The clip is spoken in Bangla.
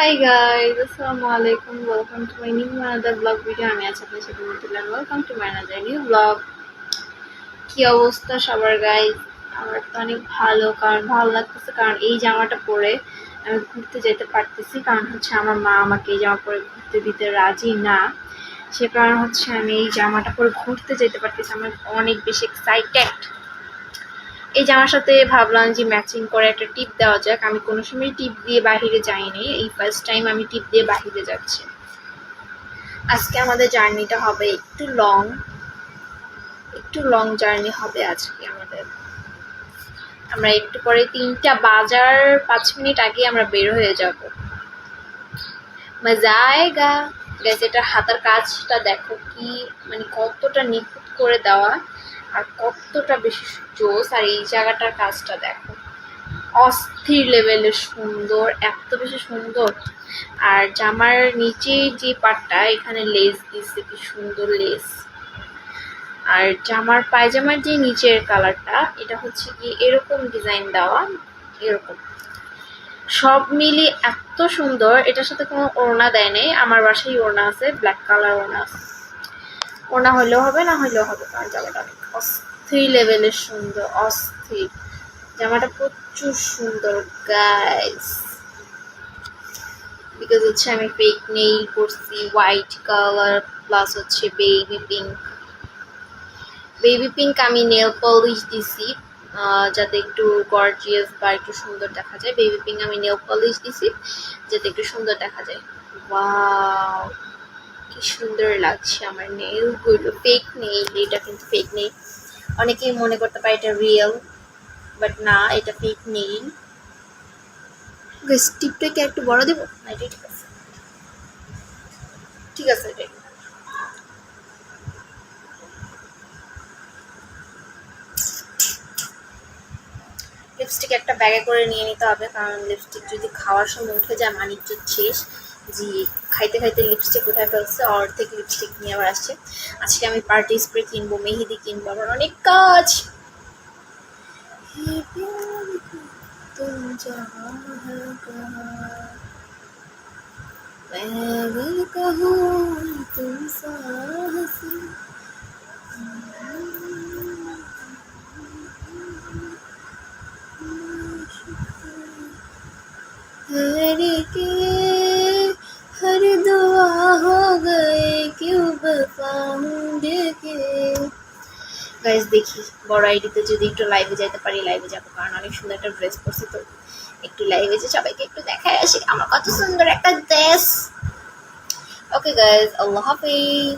হাই গাইজ আসসালামু আলাইকুম welcome to my new another blog video আমি আছি আপনার সাথে মতুল্লাহ welcome to my another new blog কি অবস্থা সবার গাইজ আমার তো অনেক ভালো, কারণ ভালো লাগতেছে, কারণ এই জামাটা পরে আমি ঘুরতে যেতে পারতেছি। কারণ হচ্ছে আমার মা আমাকে এই জামা পরে ঘুরতে দিতে রাজি না। সে কারণ হচ্ছে আমি এই জামাটা পরে ঘুরতে যেতে পারতেছি। আমার অনেক বেশি এক্সাইটেড এই জামার সাথে ভাবলাম যে ম্যাচিং করে একটা টিপ দেওয়া যাক, আমি কোনো সময় টিপ দিয়ে বাহিরে যাইনি, এই ফার্স্ট টাইম আমি টিপ দিয়ে বাহিরে যাচ্ছি। আজকে আমাদের জার্নিটা হবে একটু লং একটু লং জার্নি হবে আজকে আমাদের। আমরা একটু পরে তিনটা বাজার, পাঁচ মিনিট আগে আমরা বের হয়ে যাব। মজা আয়েগা। হাতার কাজটা দেখো কি মানে কতটা নিখুঁত করে দেওয়া। আর কতটা বেশি জোস আর এই জায়গাটার কাজটা দেখো। অস্থির লেভেলের সুন্দর, এত বেশি সুন্দর। আর জামার নিচে যে পাটটা, এখানে লেস দিচ্ছে কি সুন্দর লেস আর জামার পায়জামার যে নিচের কালারটা এটা হচ্ছে কি এরকম ডিজাইন দেওয়া, এরকম। সব মিলি এত সুন্দর, এটার সাথে কোনো ওড়না দেয় নেই। আমার বাসায় ওড়না আছে ব্ল্যাক কালার ওড়না আছে। ওড়না হলেও হবে, না হলেও হবে, কারণ জামাটা অনেক অস্থির লেভেলের সুন্দর, অস্থির। জামাটা প্রচুর সুন্দর গাইস বিকজ হচ্ছে আমি ফেক নেইল করছি হোয়াইট কালার প্লাস হচ্ছে বেবি পিঙ্ক বেবি পিঙ্ক আমি নেল পলিশ দিছি যাতে একটু গর্জিয়াস বা একটু সুন্দর দেখা যায়। বেবি পিঙ্ক আমি নেল পলিশ দিছি, যাতে একটু সুন্দর দেখা যায়। ওয়াও কি সুন্দর লাগছে আমার নেলগুলো ফেক নেই এটা কিন্তু ফেক নেই অনেকেই মনে করতে পারে এটা রিয়েল বাট না এটা ফেক নেই টিপটাকে একটু বড় দেবো? না এটাই ঠিক আছে। ঠিক আছে এটাই লিপস্টিক একটা ব্যাগে করে নিয়ে নিতে হবে কারণ লিপস্টিক যদি খাওয়ার সময় উঠে যায় মানিজ্য শেষ। জি খাইতে খাইতে লিপস্টিক উঠায় ফেলছে অর্ধেক লিপস্টিক নিয়ে আবার আসছে আজকে আমি পার্টি স্প্রে কিনবো মেহেদি কিনবো আমার অনেক কাজ হে প্যার তুম জাহাঁ है कहाँ, मैं अगर कहूँ तुम साहसी हर के हर दुआ हो गए क्यों बफाउंड के গাইজ দেখি বড় আইডিতে যদি একটু লাইভে যাইতে পারি লাইভে যাবো কারণ অনেক সুন্দর একটা ড্রেস পরছি তো একটু লাইভে যে সবাইকে একটু দেখায় আসি আমার কত সুন্দর একটা ড্রেস ওকে গাইজ আল্লাহ হাফিজ